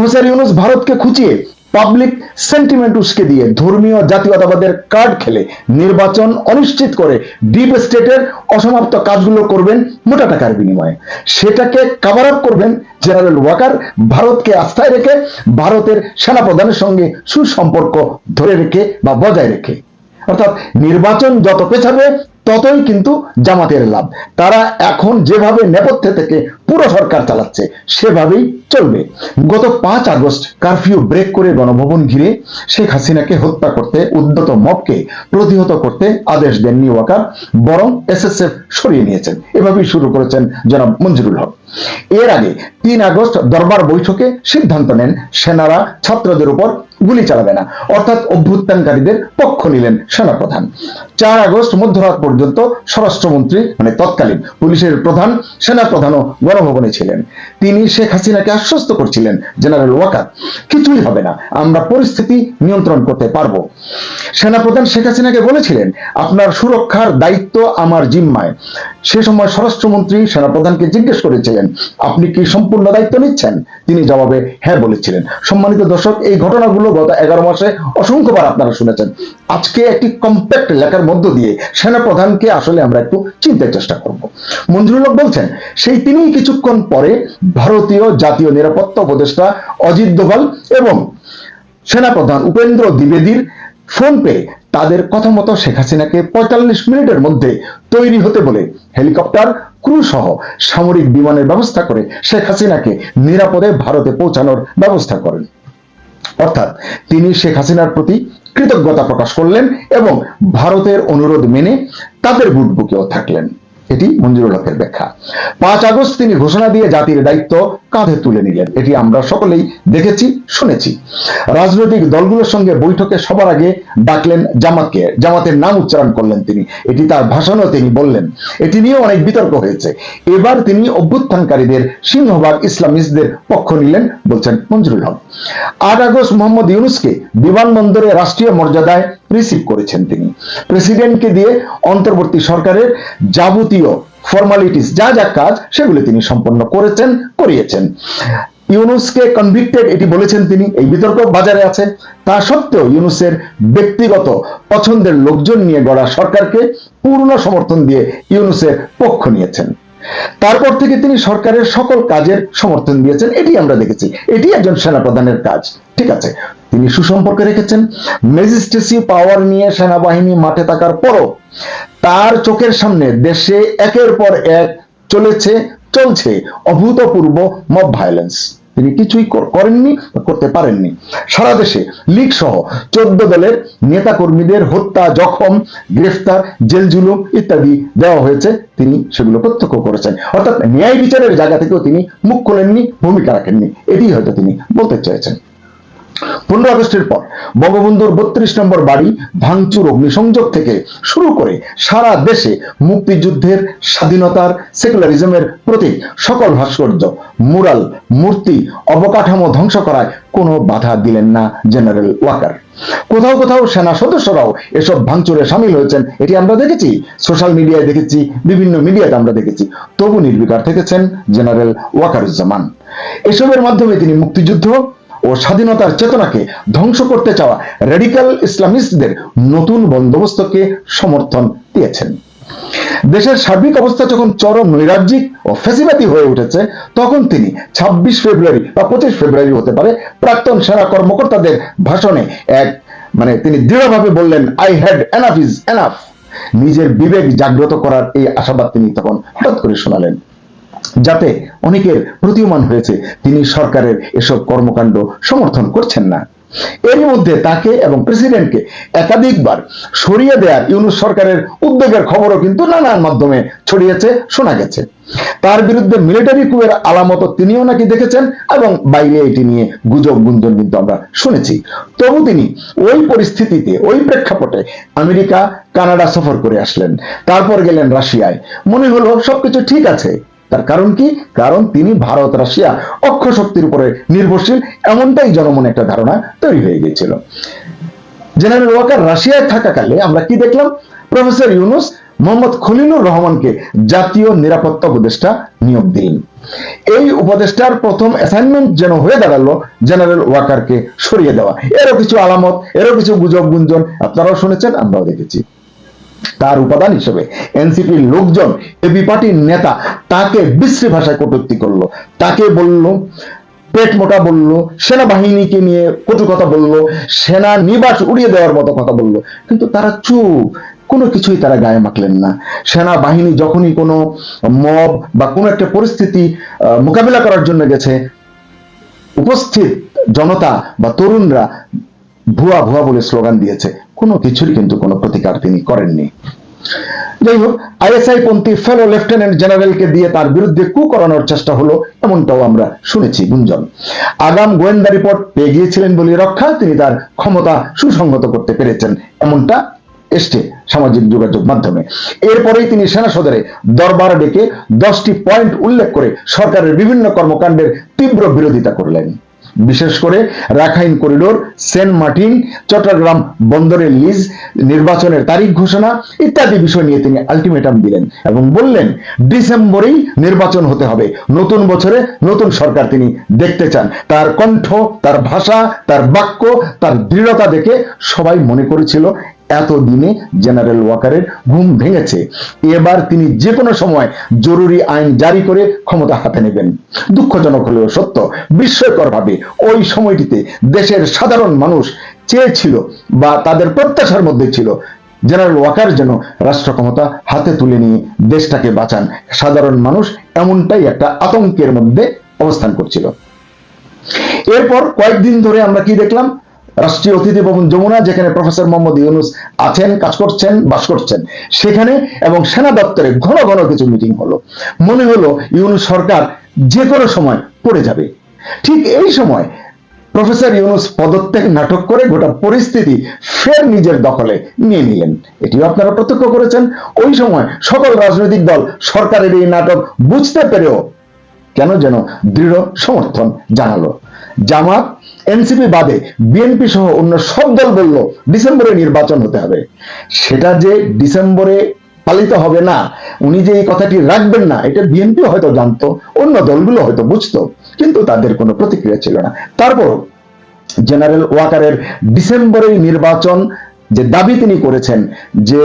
Professor Yunus ভারতকে খুঁচিয়ে public sentiment উস্কে দিয়ে ধর্মীয় জাতীয়তাবাদের কার্ড খেলে নির্বাচন অনিশ্চিত করে ডিপ স্টেটের অসমাপ্ত কাজগুলো করবেন মোটা টাকার বিনিময়ে। সেটাকে কাভার আপ করবেন জেনারেল ওয়াকার ভারতকে আস্থায় রেখে ভারতের সেনাপ্রধানের সঙ্গে সুসম্পর্ক ধরে রেখে বা বজায় রেখে। অর্থাৎ নির্বাচন যত পেছাবে ততই কিন্তু জামাতের লাভ। তারা এখন যেভাবে নেপথ্যে থেকে পুরো সরকার চালাচ্ছে, সেভাবেই চলবে। গত পাঁচ আগস্ট কারফিউ ব্রেক করে গণভবন ঘিরে শেখ হাসিনাকে হত্যা করতে উদ্যত মবকে প্রতিহত করতে আদেশ দেননি ওয়াকার, বরং এসএসএফ সরিয়ে নিয়েছেন। এভাবেই শুরু করেছেন জনাব মঞ্জুরুল হক। এর আগে তিন আগস্ট দরবার বৈঠকে সিদ্ধান্ত নেন সেনারা ছাত্রদের উপর গুলি চালাবে না। অর্থাৎ অভ্যুত্থানকারীদের পক্ষ নিলেন সেনাপ্রধান। চার আগস্ট মধ্যরাত পর্যন্ত স্বরাষ্ট্রমন্ত্রী মানে তৎকালীন পুলিশের প্রধান, সেনাপ্রধানও গণভবনে ছিলেন। তিনি শেখ হাসিনাকে আশ্বস্ত করছিলেন, জেনারেল ওয়াকার কিছুই হবে না, আমরা পরিস্থিতি নিয়ন্ত্রণ করতে পারব। সেনাপ্রধান শেখ হাসিনাকে বলেছিলেন, আপনার সুরক্ষার দায়িত্ব আমার জিম্মায়। সে সময় স্বরাষ্ট্রমন্ত্রী, সেনাপ্রধানকে জিজ্ঞেস করেছিলেন, আপনি কি সম্পূর্ণ দায়িত্ব নিচ্ছেন? তিনি জবাবে হ্যাঁ বলেছিলেন। সম্মানিত দর্শক, এই ঘটনাগুলো গত এগারো মাসে অসংখ্যবার আপনারা শুনেছেন। আজকে একটি কম্প্যাক্ট লেখার মধ্য দিয়ে সেনাপ্রধানকে আসলে আমরা একটু চিনতে চেষ্টা করব। মঞ্জুরুল বলছেন, সেই তিনিই কিছুক্ষণ পরে ভারতীয় জাতীয় নিরাপত্তা উপদেষ্টা অজিত দোভাল এবং সেনাপ্রধান উপেন্দ্র দ্বিবেদীর ফোন পেয়ে তাদের কথা মতো শেখ হাসিনাকে পঁয়তাল্লিশ মিনিটের মধ্যে তৈরি হতে বলে হেলিকপ্টার, ক্রু সহ সামরিক বিমানের ব্যবস্থা করে শেখ হাসিনাকে নিরাপদে ভারতে পৌঁছানোর ব্যবস্থা করেন। অর্থাৎ তিনি শেখ হাসিনার প্রতি কৃতজ্ঞতা প্রকাশ করলেন এবং ভারতের অনুরোধ মেনে তাদের বুটবুকেও থাকলেন। এটি মঞ্জুরুল হকের ব্যাখ্যা। পাঁচ আগস্ট তিনি ঘোষণা দিয়ে জাতির দায়িত্ব কাঁধে তুলে নিলেন। এটি আমরা সকলেই দেখেছি, শুনেছি। রাজনৈতিক দলগুলোর সঙ্গে বৈঠকে সবার আগে ডাকলেন জামাতকে। জামাতের নাম উচ্চারণ করলেন তিনি। এটি তার ভাষণও তিনি বললেন। এটি নিয়ে অনেক বিতর্ক হয়েছে। এবার তিনি অভ্যুত্থানকারীদের সিংহভাগ ইসলামিস্টদের পক্ষ নিলেন, বলছেন মঞ্জুরুল হক। আট আগস্ট মোহাম্মদ ইউনুসকে বিমানবন্দরে রাষ্ট্রীয় মর্যাদায় রিসিভ করেছেন তিনি। প্রেসিডেন্টকে দিয়ে অন্তর্বর্তী সরকারের যাবতীয় ফর্মালিটিস যা যা কাজ সেগুলো তিনি সম্পন্ন করেছেন, করিয়েছেন। ইউনুসকে কনভিক্টেড এটি বলেছেন তিনি, এই বিতর্ক বাজারে আছে। তা সত্ত্বেও ইউনুসের ব্যক্তিগত পছন্দের লোকজন নিয়ে গড়া সরকারকে পূর্ণ সমর্থন দিয়ে ইউনুসের পক্ষ নিয়েছেন। তারপর থেকে তিনি সরকারের সকল কাজের সমর্থন দিয়েছেন, এটি আমরা দেখেছি। এটি একজন সেনাপ্রধানের কাজ, ঠিক আছে। তিনি সুসম্পর্কে রেখেছেন। ম্যাজিস্ট্রেসি পাওয়ার নিয়ে সেনাবাহিনী মাঠে থাকার পরও তার চোখের সামনে দেশে একের পর এক চলেছে, চলছে অভূতপূর্ব মব ভায়োলেন্স তিনি কিছুই করেননি করতে পারেননি। সারা দেশে লীগ সহ চোদ্দ দলের নেতা কর্মীদের হত্যা, জখম, গ্রেফতার, জেল জুলুম ইত্যাদি দেওয়া হয়েছে। তিনি সেগুলো প্রত্যক্ষ করেছেন। অর্থাৎ ন্যায় বিচারের জায়গা থেকেও তিনি মুখ খোলেননি, ভূমিকা রাখেননি। এটি হয়তো তিনি বলতে চেয়েছেন। পনেরো আগস্টের পর বঙ্গবন্ধুর বত্রিশ নম্বর বাড়ি ভাঙচুর অগ্নিসংযোগ থেকে শুরু করে সারা দেশে মুক্তিযুদ্ধের স্বাধীনতার সেকুলারিজমের প্রতীক সকল ভাস্কর্য, মুরাল, মূর্তি, অবকাঠামো ধ্বংস করায় কোনো বাধা দিলেন না জেনারেল ওয়াকার। কোথাও কোথাও সেনা সদস্যরাও এসব ভাঙচুরে সামিল হয়েছেন, এটি আমরা দেখেছি। সোশ্যাল মিডিয়ায় দেখেছি, বিভিন্ন মিডিয়াতে আমরা দেখেছি। তবু নির্বিকার থেকেছেন জেনারেল ওয়াকারুজ্জামান। এসবের মাধ্যমে তিনি মুক্তিযুদ্ধ ও স্বাধীনতার চেতনাকে ধ্বংস করতে চাওয়া রেডিক্যাল ইসলামিস্টদের নতুন বন্দোবস্তকে সমর্থন দিয়েছেন। দেশের সার্বিক অবস্থা যখন চরম নৈরাজ্যিক ও ফেসিবাতি হয়ে উঠেছে, তখন তিনি ছাব্বিশ ফেব্রুয়ারি বা পঁচিশ ফেব্রুয়ারি হতে পারে প্রাক্তন সেনা কর্মকর্তাদের ভাষণে এক মানে তিনি দৃঢ়ভাবে বললেন I had enough is enough নিজের বিবেক জাগ্রত করার এই আশাবাদ তিনি তখন হঠাৎ করে শোনালেন। যাতে অনেকের প্রতীয়মান হয়েছে। তিনি সরকারের এসব কর্মকাণ্ড সমর্থন করছেন না। এরই মধ্যে তাকে এবং প্রেসিডেন্টকে একাধিকবার সরিয়ে দেওয়ার ইউনুস সরকারের উদ্যোগের খবরও কিন্তু নানান মাধ্যমে ছড়িয়েছে, শোনা গেছে। তার বিরুদ্ধে মিলিটারি কুয়ের আলামত তিনিও নাকি দেখেছেন এবং বাইরে এটি নিয়ে গুজব গুঞ্জন কিন্তু আমরা শুনেছি। তবু তিনি ওই পরিস্থিতিতে, ওই প্রেক্ষাপটে আমেরিকা, কানাডা সফর করে আসলেন। তারপর গেলেন রাশিয়ায়। মনে হলো সবকিছু ঠিক আছে। তার কারণ কি? কারণ তিনি ভারত, রাশিয়া অক্ষ শক্তির উপরে নির্ভরশীল, এমনটাই জনমনে একটা ধারণা তৈরি হয়ে গিয়েছিল। জেনারেল ওয়াকার রাশিয়ায় থাকাকালে আমরা কি দেখলাম? প্রফেসর ইউনুস মোহাম্মদ খলিলুর রহমানকে জাতীয় নিরাপত্তা উপদেষ্টা নিয়োগ দিলেন। এই উপদেষ্টার প্রথম অ্যাসাইনমেন্ট যেন হয়ে দাঁড়াল জেনারেল ওয়াকারকে সরিয়ে দেওয়া। এরও কিছু আলামত, এরও কিছু গুজব গুঞ্জন আপনারাও শুনেছেন, আমরাও দেখেছি। তার উপাদান হিসেবে এনসিপির লোকজন এবি পার্টির নেতা তাকে বিশ্রী ভাষায় কটূক্তি করল। তাকে বলল, পেট মোটা বলল, সেনাবাহিনীকে নিয়ে কটু কথা বলল, সেনা নিবাস উড়িয়ে দেওয়ার মতো কথা বলল। কিন্তু তারা চুপ, কোনো কিছুই তারা গায়ে মাখলেন না। সেনাবাহিনী যখনই কোনো মব বা কোনো একটা পরিস্থিতি মোকাবিলা করার জন্য গেছে, উপস্থিত জনতা বা তরুণরা ভুয়া ভুয়া বলে স্লোগান দিয়েছে। কোনো কিছুর কিন্তু কোনো প্রতিকার তিনি করেননি। যাই হোক আইএসআই পন্থী ফেলো লেফটেন্যান্ট জেনারেলকে দিয়ে তার বিরুদ্ধে কু করানোর চেষ্টা হলো, এমনটাও আমরা শুনেছি গুঞ্জন। আগাম গোয়েন্দা রিপোর্ট পেয়ে গিয়েছিলেন বলে রক্ষা, তিনি তার ক্ষমতা সুসংহত করতে পেরেছেন, এমনটা এসছে সামাজিক যোগাযোগ মাধ্যমে। এরপরেই তিনি সেনা সদরে দরবার ডেকে দশটি পয়েন্ট উল্লেখ করে সরকারের বিভিন্ন কর্মকাণ্ডের তীব্র বিরোধিতা করলেন। বিশেষ করে Rakhine corridor, Saint Martin, Chittagong বন্দরের লিজ, নির্বাচনের তারিখ ঘোষণা ইত্যাদি বিষয় নিয়ে তিনি আলটিমেটাম দিলেন এবং বললেন, ডিসেম্বরেই নির্বাচন হতে হবে। নতুন বছরে নতুন সরকার তিনি দেখতে চান। তার কণ্ঠ, তার ভাষা, তার বাক্য, তার দৃঢ়তা দেখে সবাই মনে করেছিল এতদিনে জেনারেল ওয়াকারের ঘুম ভেঙেছে। এবার তিনি যে কোনো সময় জরুরি আইন জারি করে ক্ষমতা হাতে নেবেন। দুঃখজনক হলেও সত্য, বিস্ময়করভাবে ওই সময়টিতে দেশের সাধারণ মানুষ চেয়েছিল বা তাদের প্রত্যাশার মধ্যে ছিল জেনারেল ওয়াকার যেন রাষ্ট্র ক্ষমতা হাতে তুলে নিয়ে দেশটাকে বাঁচান। সাধারণ মানুষ এমনটাই একটা আতঙ্কের মধ্যে অবস্থান করছিল। এরপর কয়েকদিন ধরে আমরা কি দেখলাম? রাষ্ট্রীয় অতিথি ভবন যমুনা, যেখানে প্রফেসর মোহাম্মদ ইউনুস আছেন, কাজ করছেন, বাস করছেন। সেখানে এবং সেনা দপ্তরে ঘন ঘন কিছু মিটিং হলো। মনে হলো ইউনুস সরকার যে কোনো সময় পড়ে যাবে। ঠিক এই সময় প্রফেসর ইউনুস পদত্যাগ নাটক করে গোটা পরিস্থিতি ফের নিজের দখলে নিয়ে নিলেন। এটিও আপনারা প্রত্যক্ষ করেছেন। ওই সময় সকল রাজনৈতিক দল সরকারের এই নাটক বুঝতে পেরেও কেন যেন দৃঢ় সমর্থন জানালো। জামাত এনসিপি বাদে বিএনপি সহ অন্য সব দল বলল ডিসেম্বরে নির্বাচন হতে হবে। সেটা যে ডিসেম্বরে পালিত হবে না, উনি যে এই কথাটি রাখবেন না, এটা বিএনপি হয়তো জানতো, অন্য দলগুলো হয়তো বুঝতো, কিন্তু তাদের কোনো প্রতিক্রিয়া ছিল না। তারপর জেনারেল ওয়াকারের ডিসেম্বরেই নির্বাচন যে দাবি তিনি করেছেন, যে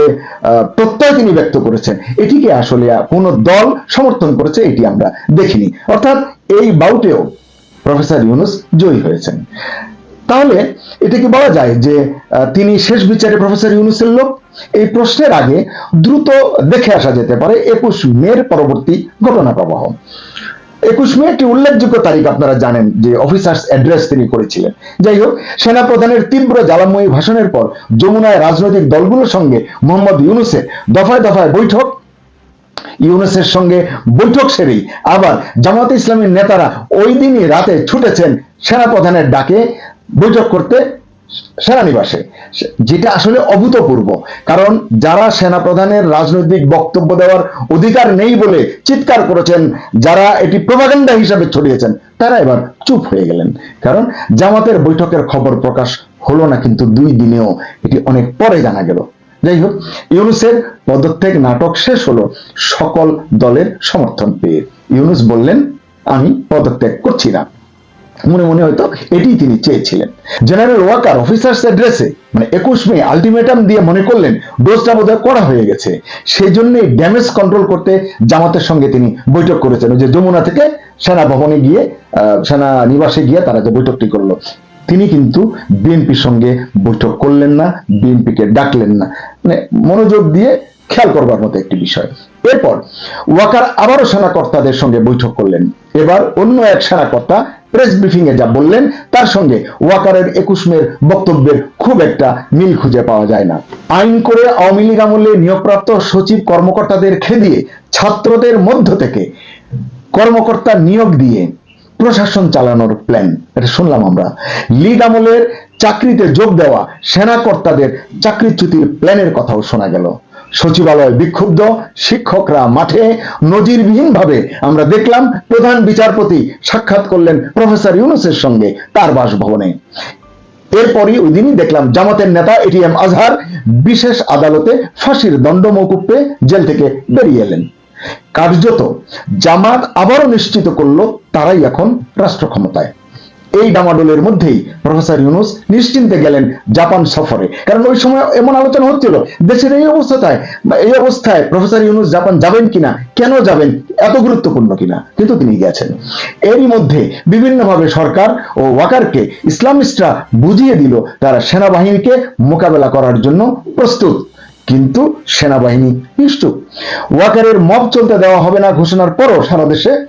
প্রত্যয় তিনি ব্যক্ত করেছেন, এটিকে আসলে কোন দল সমর্থন করেছে, এটি আমরা দেখিনি। অর্থাৎ এই বাউটেও প্রফেসর ইউনুস জয়ী হয়েছেন। তাহলে এটা কি বলা যায় যে তিনি শেষ বিচারে প্রফেসর ইউনুসের লোক? এই প্রশ্নের আগে দ্রুত দেখে আসা যেতে পারে একুশ মের পরবর্তী ঘটনা প্রবাহ। একুশ মে একটি উল্লেখযোগ্য তারিখ আপনারা জানেন যে অফিসার্স অ্যাড্রেস তিনি করেছিলেন। যাই হোক, সেনাপ্রধানের তীব্র জ্বালাময়ী ভাষণের পর যমুনায় রাজনৈতিক দলগুলোর সঙ্গে মোহাম্মদ ইউনুসের দফায় দফায় বৈঠক ইউনুসের সঙ্গে বৈঠক সেরেই আবার জামাত ইসলামের নেতারা ওই দিনই রাতে ছুটেছেন সেনাপ্রধানের ডাকে বৈঠক করতে সেনানিবাসে। যেটা আসলে অভূতপূর্ব, কারণ যারা সেনাপ্রধানের রাজনৈতিক বক্তব্য দেওয়ার অধিকার নেই বলে চিৎকার করেছেন, যারা এটি প্রভাগান্ডা হিসাবে ছড়িয়েছেন, তারা এবার চুপ হয়ে গেলেন। কারণ জামাতের বৈঠকের খবর প্রকাশ হলো না কিন্তু দুই দিনেও, এটি অনেক পরে জানা গেল। যাই হোক, ইউনুসের পদত্যাগ নাটক শেষ হলো সকল দলের সমর্থন পেয়ে। ইউনুস বললেন, আমি পদত্যাগ করছি না। মনে মনে হয়তো এটি তিনি চেয়েছিলেন। জেনারেল ওয়াকার অফিসার্স অ্যাড্রেসে মানে একুশ মে আলটিমেটাম দিয়ে মনে করলেন ডোজটা বোধহয় করা হয়ে গেছে। সেই জন্যই ড্যামেজ কন্ট্রোল করতে জামাতের সঙ্গে তিনি বৈঠক করেছেন। যে যমুনা থেকে সেনা ভবনে গিয়ে সেনা নিবাসে গিয়ে তারা যে বৈঠকটি করল তিনি কিন্তু বিএনপির সঙ্গে বৈঠক করলেন না, বিএনপিকে ডাকলেন না। মানে মনোযোগ দিয়ে খেয়াল করবার মতো একটি বিষয়। এরপর ওয়াকার আবারও সেনাকর্তাদের সঙ্গে বৈঠক করলেন। এবার অন্য এক সেনাকর্তা প্রেস ব্রিফিং এ যা বললেন, তার সঙ্গে ওয়াকারের একুশ মের বক্তব্যের খুব একটা মিল খুঁজে পাওয়া যায় না। আইন করে আওয়ামী লীগ আমলে নিয়োগপ্রাপ্ত সচিব কর্মকর্তাদের খেদিয়ে ছাত্রদের মধ্য থেকে কর্মকর্তা নিয়োগ দিয়ে প্রশাসন চালানোর প্ল্যান এটা শুনলাম আমরা। লীগ আমলের চাকরিতে যোগ দেওয়া সেনাকর্তাদের চাকরিচ্যুতির প্ল্যানের কথাও শোনা গেল। সচিবালয় বিক্ষুব্ধ, শিক্ষকরা মাঠে নজিরবিহীন ভাবে আমরা দেখলাম প্রধান বিচারপতি সাক্ষাৎ করলেন প্রফেসর ইউনুসের সঙ্গে তার বাসভবনে। এরপরই ওই দিনই দেখলাম জামাতের নেতা এটিএম আজহার বিশেষ আদালতে ফাঁসির দণ্ড মৌকুব জেল থেকে বেরিয়ে এলেন। কার্যত জামাত আবারও নিশ্চিত করল তারাই এখন রাষ্ট্র ক্ষমতায় এই ডামাডোলের মধ্যেই প্রফেসর ইউনুস নিশ্চিন্তে গেলেন জাপান সফরে। কারণ ওই সময় এমন আলোচনা হচ্ছিল, দেশের এই অবস্থায় এই অবস্থায় প্রফেসর ইউনুস জাপান যাবেন কিনা, কেন যাবেন, এত গুরুত্বপূর্ণ কিনা, কিন্তু তিনি গেছেন। এরই মধ্যে বিভিন্নভাবে সরকার ও ওয়াকারকে ইসলামিস্টরা বুঝিয়ে দিল তারা সেনাবাহিনীকে মোকাবেলা করার জন্য প্রস্তুত। কিন্তু সেনাবাহিনী নিশ্চুপ। ওয়াকারের মব চলতে দেওয়া হবে না ঘোষণার পরও সারা দেশে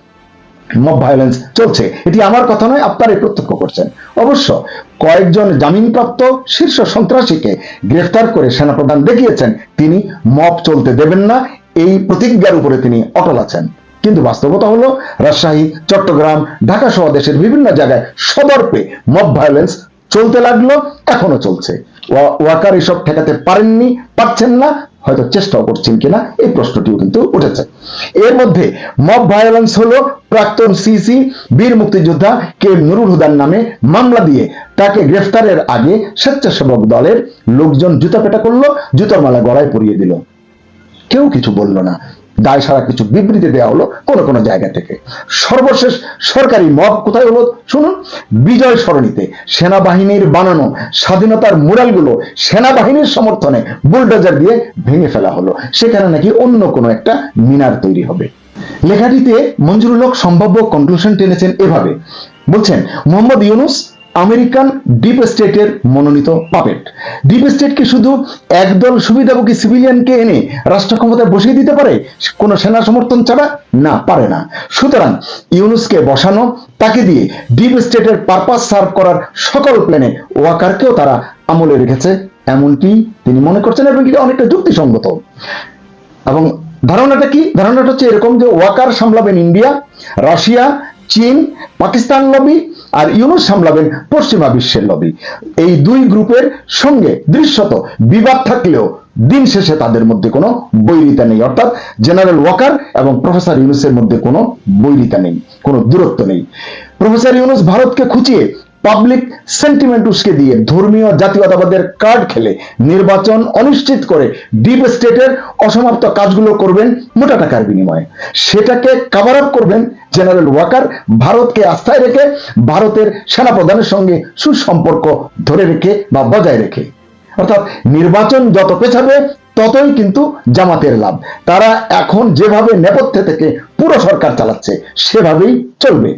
মব ভায়োলেন্স চলছে। এটি আমার কথা নয়, আপনারাই প্রত্যক্ষ করছেন। অবশ্য কয়েকজন জামিনপ্রাপ্ত শীর্ষ সন্ত্রাসীকে গ্রেফতার করে সেনাপ্রধান দেখিয়েছেন, তিনি মব চলতে দেবেন না, এই প্রতিজ্ঞার উপরে তিনি অটল আছেন। কিন্তু বাস্তবতা হলো, রাজশাহী, চট্টগ্রাম, ঢাকা সহ দেশের বিভিন্ন জায়গায় সদর্পে মব ভায়োলেন্স চলতে লাগল, এখনও চলছে। ওয়া- ওয়াকার এসব ঠেকাতে পারেননি পারছেন না, হয়তো চেষ্টাও করছেন কিনা, এই প্রশ্নটিও কিন্তু উঠেছে। এর মধ্যে মব ভায়োলেন্স হলো প্রাক্তন সিসি, বীর মুক্তিযোদ্ধা কে নুরুল হুদার নামে মামলা দিয়ে তাকে গ্রেফতারের আগে স্বেচ্ছাসেবক দলের লোকজন জুতা পেটা করল জুতার মালা গড়ায় পরিয়ে দিল। কেউ কিছু বলল না। দায় সারা কিছু বিবৃতি দেওয়া হলো কোন কোন জায়গা থেকে। সর্বশেষ সরকারি মব কোথায় হলো? শুনুন, বিজয় সরণিতে সেনাবাহিনীর বানানো স্বাধীনতার মুরালগুলো সেনাবাহিনীর সমর্থনে বুলডোজার দিয়ে ভেঙে ফেলা হলো। সেখানে নাকি অন্য কোনো একটা মিনার তৈরি হবে। লেখাটিতে মঞ্জুরুল হক সম্ভাব্য কনক্লুশন টেনেছেন এভাবে। বলছেন, মোহাম্মদ ইউনুস আমেরিকান ডিপ স্টেটের মনোনীত পাপেট। ডিপ স্টেটকে শুধু একদল সুবিধাভোগী সিভিলিয়ানকে এনে রাষ্ট্র ক্ষমতায় বসিয়ে দিতে পারে? কোনো সেনা সমর্থন ছাড়া না, পারে না। সুতরাং ইউনুসকে বসানো, তাকে দিয়ে ডিপ স্টেটের পারপাস সার্ভ করার সকল প্ল্যানে ওয়াকারকেও তারা আমলে রেখেছে। এমনটি তিনি মনে করছেন এবং এটা অনেকটা যুক্তিসঙ্গত। এবং ধারণাটা কি? ধারণাটা হচ্ছে এরকম যে ওয়াকার সামলাবেন ইন্ডিয়া, রাশিয়া, চীন, পাকিস্তান লবি আর ইউনুস সামলাবেন পশ্চিমা বিশ্বের লবি। এই দুই গ্রুপের সঙ্গে দৃশ্যত বিবাদ থাকলেও দিন শেষে তাদের মধ্যে কোনো বৈরিতা নেই। অর্থাৎ জেনারেল ওয়াকার এবং প্রফেসর ইউনুসের মধ্যে কোনো বৈরিতা নেই, কোনো দূরত্ব নেই। প্রফেসর ইউনুস ভারতকে খুঁচিয়ে পাবলিক সেন্টিমেন্ট উস্কে দিয়ে ধর্মীয় জাতীয়তাবাদের কার্ড খেলে নির্বাচন অনিশ্চিত করে ডিপ স্টেটের অসমাপ্ত কাজগুলো করবেন মোটা টাকার বিনিময়ে। সেটাকে কাভার আপ করবেন জেনারেল ওয়াকার ভারতকে আস্থায় রেখে ভারতের সেনাপ্রধানের সঙ্গে সুসম্পর্ক ধরে রেখে বা বজায় রেখে। অর্থাৎ নির্বাচন যত পেছাবে ততই কিন্তু জামাতের লাভ। তারা এখন যেভাবে নেপথ্যে থেকে পুরো সরকার চালাচ্ছে, সেভাবেই চলবে।